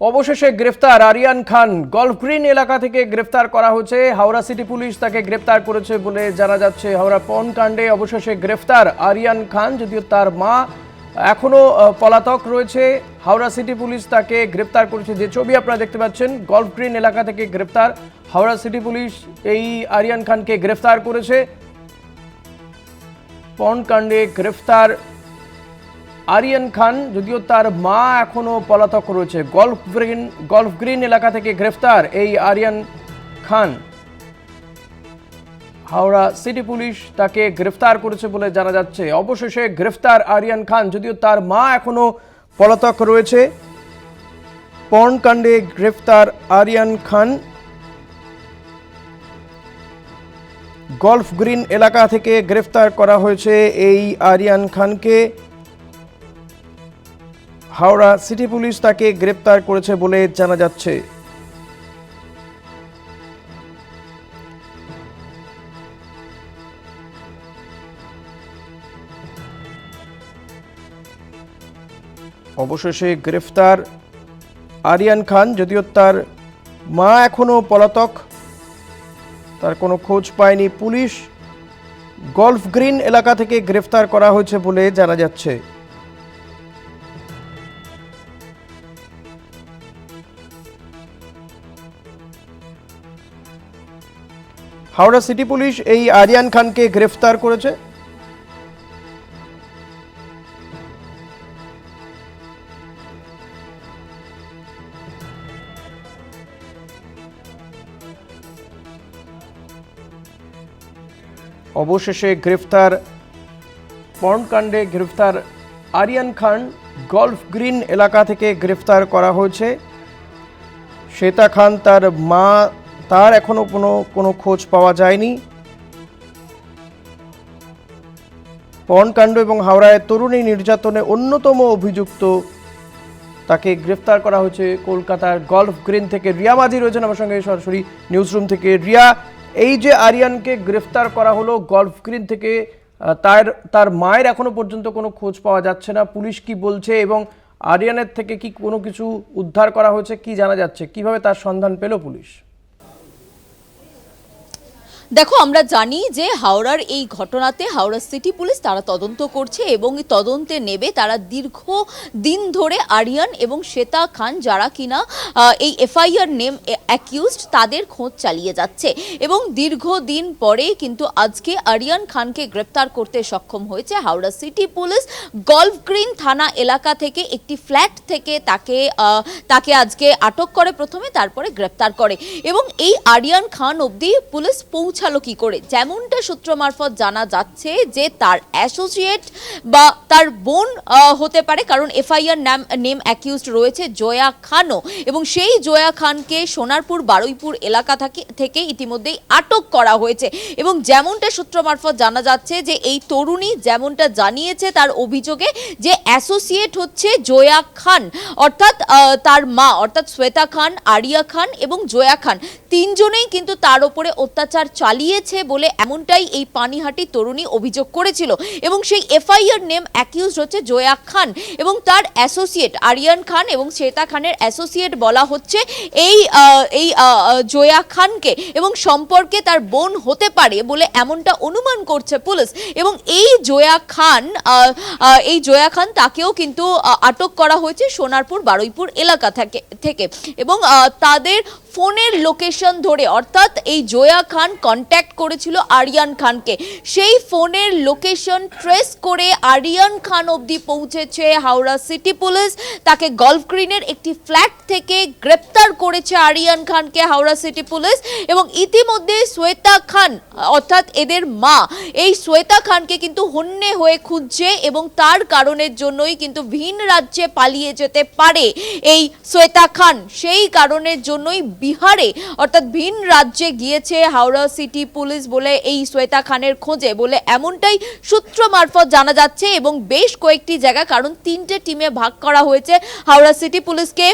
অবশেষে গ্রেফতার আরিয়ান খান। Golf green এলাকা থেকে গ্রেফতার করা হয়েছে। হাওড়া সিটি পুলিশ তাকে গ্রেফতার করেছে বলে জানা যাচ্ছে। হাওড়া পন কাণ্ডে অবশেষে গ্রেফতার আরিয়ান খান যদিও তার মা এখনও আহ, পলাতক রয়েছে। হাওড়া সিটি পুলিশ তাকে গ্রেফতার করেছে। যে ছবি আপনারা দেখতে পাচ্ছেন গলফ গ্রিন এলাকা থেকে গ্রেফতার। হাওড়া সিটি পুলিশ এই আরিয়ান খানকে গ্রেফতার করেছে। পন কাণ্ডে গ্রেফতার আরিয়ান খান, যদিও তার মা এখনও পলাতক রয়েছে। গল্ফ গ্রিন গল্ফ গ্রিন এলাকা থেকে গ্রেফতার এই আরিয়ান খান। হাওড়া সিটি পুলিশ তাকে গ্রেফতার করেছে বলে জানা যাচ্ছে। অবশেষে গ্রেফতার আরিয়ান খান, যদিও তার মা এখনও পলাতক রয়েছে। পর্ন কাণ্ডে গ্রেফতার আরিয়ান খান। গল্ফ গ্রিন এলাকা থেকে গ্রেফতার করা হয়েছে এই আরিয়ান খানকে। হাওড়া সিটি পুলিশ তাকে গ্রেপ্তার করেছে বলে জানা যাচ্ছে। অবশেষে গ্রেফতার আরিয়ান খান, যদিও তার মা এখনও পলাতক। তার কোনো খোঁজ পায়নি পুলিশ। গল্ফ গ্রিন এলাকা থেকে গ্রেফতার করা হয়েছে বলে জানা যাচ্ছে। হাওড়া সিটি পুলিশ এই আরিয়ান খানকে গ্রেফতার করেছে। অবশেষে গ্রেফতার পর্নকাণ্ডে গ্রেফতার আরিয়ান খান গল্ফ গ্রিন এলাকা থেকে গ্রেফতার করা হয়েছে। শ্বেতা খান তার মা তার এখনও কোনো কোনো খোঁজ পাওয়া যায়নি। পর্নকাণ্ড এবং হাওড়ায় তরুণী নির্যাতনে অন্যতম অভিযুক্ত তাকে গ্রেফতার করা হয়েছে কলকাতার গল্ফ গ্রিন থেকে রিয়া মাঝি রয়েছেন আমার সঙ্গে সরাসরি নিউজ রুম থেকে। রিয়া, এই যে আরিয়ানকে গ্রেফতার করা হলো গল্ফ গ্রিন থেকে তার তার মায়ের এখনও পর্যন্ত কোনো খোঁজ পাওয়া যাচ্ছে না। পুলিশ কি বলছে এবং আরিয়ানের থেকে কি কোনো কিছু উদ্ধার করা হয়েছে কি জানা যাচ্ছে? কীভাবে তার সন্ধান পেল পুলিশ? দেখো, আমরা জানি যে হাওড়ার এই ঘটনাতে হাওড়া সিটি পুলিশ তারা তদন্ত করছে এবং তদন্তে নেবে তারা দীর্ঘ দিন ধরে আরিয়ান এবং শ্বেতা খান যারা কিনা এই এফআইআর নেম অ্যাকিউজড তাদের খোঁজ চালিয়ে যাচ্ছে এবং দীর্ঘদিন পরে কিন্তু আজকে আরিয়ান খানকে গ্রেপ্তার করতে সক্ষম হয়েছে Howrah city police. Golf green থানা এলাকা থেকে একটি ফ্ল্যাট থেকে তাকে তাকে আজকে আটক করে প্রথমে, তারপরে গ্রেপ্তার করে এবং এই আরিয়ান খান অবধি পুলিশ পৌঁছালো কি করে? যেমনটা সূত্র মারফত জানা যাচ্ছে যে তার অ্যাসোসিয়েট বা তার বোন হতে পারে, কারণ এফআইআর নাম নেম অ্যাকিউজড রয়েছে, জয়া খানও এবং সেই জয়া খানকে সোনারপুর, বারুইপুর এলাকা থেকে ইতিমধ্যেই আটক করা হয়েছে। এবং যেমনটা সূত্র মারফত জানা যাচ্ছে যে, এই তরুণী যেমনটা জানিয়েছে তার অভিযোগে যে, অ্যাসোসিয়েট হচ্ছে জয়া খান। অর্থাৎ তার মা, অর্থাৎ শ্বেতা খান, আরিয়া খান এবং জয়া খান। তিনজনেই কিন্তু তার ওপরে অত্যাচার চালিয়েছে বলে এমনটাই এই পানিহাটি তরুণী অভিযোগ করেছিল। এবং সেই এফআইআর নেম অ্যাকিউজ হচ্ছে জয়া খান এবং তার অ্যাসোসিয়েট আরিয়ান খান এবং শ্বেতা খানের অ্যাসোসিয়েট বলা হচ্ছে এই এই জয়া খানকে এবং সম্পর্কে তার বোন হতে পারে বলে এমনটা অনুমান করছে পুলিশ। এবং এই জয়া খান এই জয়া খান তাকেও কিন্তু আটক করা হয়েছে সোনারপুর বারুইপুর এলাকা থেকে এবং তাদের ফোনের লোকেশন ধরে, অর্থাৎ এই জয়া খান কন্ট্যাক্ট করেছিল আরিয়ান খানকে। সেই ফোনের লোকেশন ট্রেস করে আরিয়ান খান অবধি পৌঁছেছে হাওড়া সিটি পুলিশ তাকে গল্ফ গ্রিনের একটি ফ্ল্যাট থেকে গ্রেপ্তার করেছে আরিয়ান খানকে হাওড়া সিটি পুলিশ এবং ইতিমধ্যে শ্বেতা খান, অর্থাৎ এদের মা, এই শ্বেতা খানকে কিন্তু হন্যে হয়ে খুঁজছে এবং তার কারণের জন্যই কিন্তু ভিন রাজ্যে পালিয়ে যেতে পারে এই শ্বেতা খান। সেই কারণের জন্যই বিহারে, অর্থাৎ ভিন রাজ্যে গিয়েছে হাওড়া সিটি পুলিশ বলে এই শ্বেতা খানের খোঁজে বলে এমনটাই সূত্র মারফত জানা যাচ্ছে এবং বেশ কয়েকটি জায়গা, কারণ তিনটে টিমে ভাগ করা হয়েছে হাওড়া সিটি পুলিশকে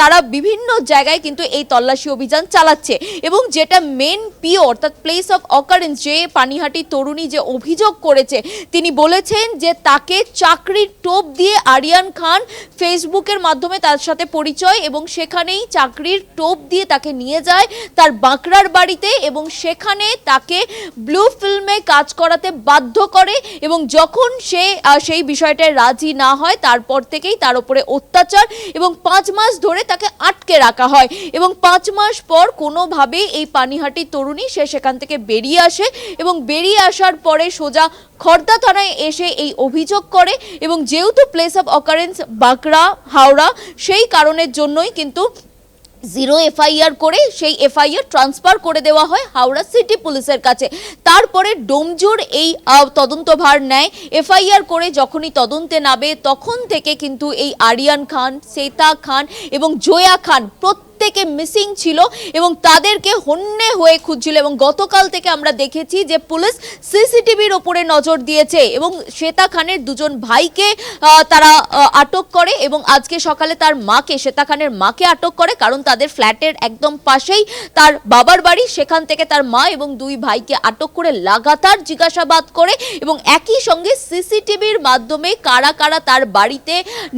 তারা বিভিন্ন জায়গায় কিন্তু এই তল্লাশি অভিযান চালাচ্ছে। এবং যেটা মেন পিও, অর্থাৎ প্লেস অফ অকারেন্স যে পানিহাটি তরুণী যে অভিযোগ করেছে, তিনি বলেছেন যে তাকে চাকরির টোপ দিয়ে আরিয়ান খান ফেসবুকের মাধ্যমে তার সাথে পরিচয় এবং সেখানেই চাকরির টোপ দিয়ে তাকে নিয়ে যায় তার বাঁকড়ার বাড়িতে এবং সেখানে তাকে ব্লু ফিল্মে কাজ করাতে বাধ্য করে এবং যখন সে সেই বিষয়টায় রাজি না হয়, তারপর থেকেই তার উপরে অত্যাচার এবং পাঁচ মাস ধরে তাকে আটকে রাখা হয় এবং পাঁচ মাস পর কোনোভাবেই এই পানিহাটি তরুণী সে সেখান থেকে বেরিয়ে আসে এবং বেরিয়ে আসার পরে সোজা খর্দা থানায় এসে এই অভিযোগ করে এবং যেহেতু place of occurrence Bankra, Howrah, সেই কারণের জন্যই কিন্তু জিরো এফআইআর করে সেই এফআইআর ট্রান্সফার করে দেওয়া হয় হাওড়া সিটি পুলিশের কাছে। তারপরে ডোমজুর এই তদন্তভার নেয়। এফআইআর করে যখনই তদন্তে নামে, তখন থেকে কিন্তু এই আরিয়ান খান সেতা খান এবং জয়া খান প্রত্যেকে মিসিং ছিল এবং তাদেরকে হন্যে হয়ে খুঁজছিল এবং গতকাল থেকে আমরা দেখেছি যে পুলিশ সিসিটিভির ওপরে নজর দিয়েছে এবং শ্বেতা খানের দুজন ভাইকে তারা আটক করে এবং আজকে সকালে তার মাকে শ্বেতা খানের মাকে আটক করে কারণ তাদের ফ্ল্যাটের একদম পাশেই তার বাবার বাড়ি, সেখান থেকে তার মা এবং দুই ভাইকে আটক করে লাগাতার জিজ্ঞাসাবাদ করে এবং একই সঙ্গে সিসিটিভির মাধ্যমে কারা কারা তার বাড়িতে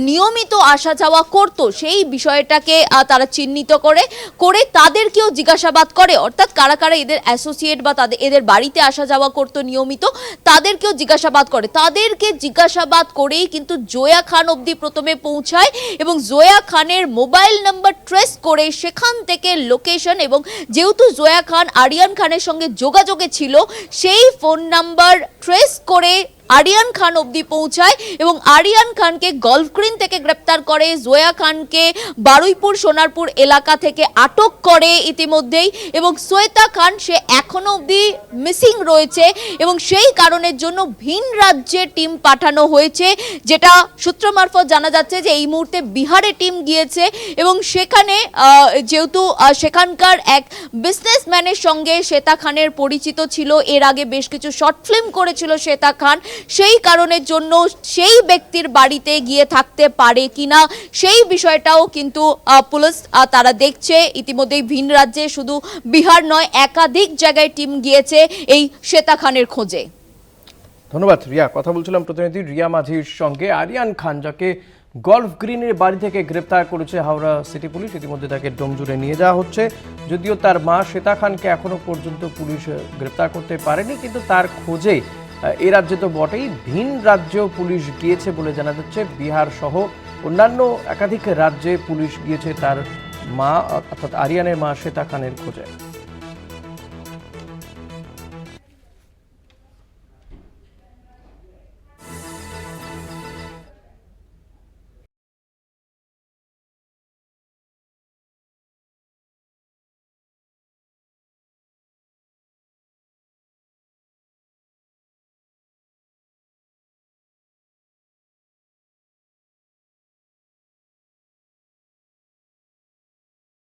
নিয়মিত আসা যাওয়া করত, সেই বিষয়টাকে তারা চিহ্নিত করে করে তাদেরকেও জিজ্ঞাসাবাদ করে। অর্থাৎ কারা কারা এদের অ্যাসোসিয়েট বা তাদের, এদের বাড়িতে আসা যাওয়া করতো নিয়মিত, তাদেরকেও জিজ্ঞাসাবাদ করে। তাদেরকে জিজ্ঞাসাবাদ করেই কিন্তু জয়া খান অবধি প্রথমে পৌঁছায় এবং জয়া খানের মোবাইল নাম্বার ট্রেস করে সেখান থেকে লোকেশন এবং যেহেতু জয়া খান আরিয়ান খানের সঙ্গে যোগাযোগে ছিল, সেই ফোন নাম্বার ট্রেস করে আরিয়ান খান অবধি পৌঁছায় এবং আরিয়ান খানকে গলফ গ্রিন থেকে গ্রেপ্তার করে, জোয়া খানকে বারুইপুর, সোনারপুর এলাকা থেকে আটক করে ইতিমধ্যেই এবং শ্বেতা খান, সে এখনও অবধি মিসিং রয়েছে এবং সেই কারণের জন্য ভিন রাজ্যে টিম পাঠানো হয়েছে, যেটা সূত্র মারফত জানা যাচ্ছে যে এই মুহূর্তে বিহারে টিম গিয়েছে এবং সেখানে যেহেতু সেখানকার এক বিজনেসম্যানের সঙ্গে শ্বেতা খানের পরিচিত ছিল, এর আগে বেশ কিছু শর্ট ফিল্ম করেছিল শ্বেতা খান সেই কারণের জন্য সেই ব্যক্তির বাড়িতে গিয়ে থাকতে পারে কিনা সেই বিষয়টাও কিন্তু পুলিশ তারা দেখছে। ইতিমধ্যেই ভিন রাজ্যে শুধু বিহার নয়, একাধিক জায়গায় টিম গিয়েছে এই শ্বেতা খানের খোঁজে। ধন্যবাদ, রিয়া। কথা বলছিলাম প্রতিনিধি রিয়া মাঝির সঙ্গে। আরিয়ান খান, যাকে গলফ গ্রিনের বাড়ি থেকে গ্রেপ্তার করেছে হাওড়া সিটি পুলিশ, ইতিমধ্যে তাকে ডোমজুড়ে নিয়ে যাওয়া হচ্ছে। যদিও তার মা শ্বেতা খানকে এখনও পর্যন্ত পুলিশ গ্রেপ্তার করতে পারেনি, কিন্তু তার খোঁজে এ রাজ্যে তো বটেই। ভিন রাজ্যেও পুলিশ গিয়েছে বলে জানা যাচ্ছে। বিহার সহ অন্যান্য একাধিক রাজ্যে পুলিশ গিয়েছে তার মা, অর্থাৎ আরিয়ানের মা শ্বেতা খানের খোঁজে।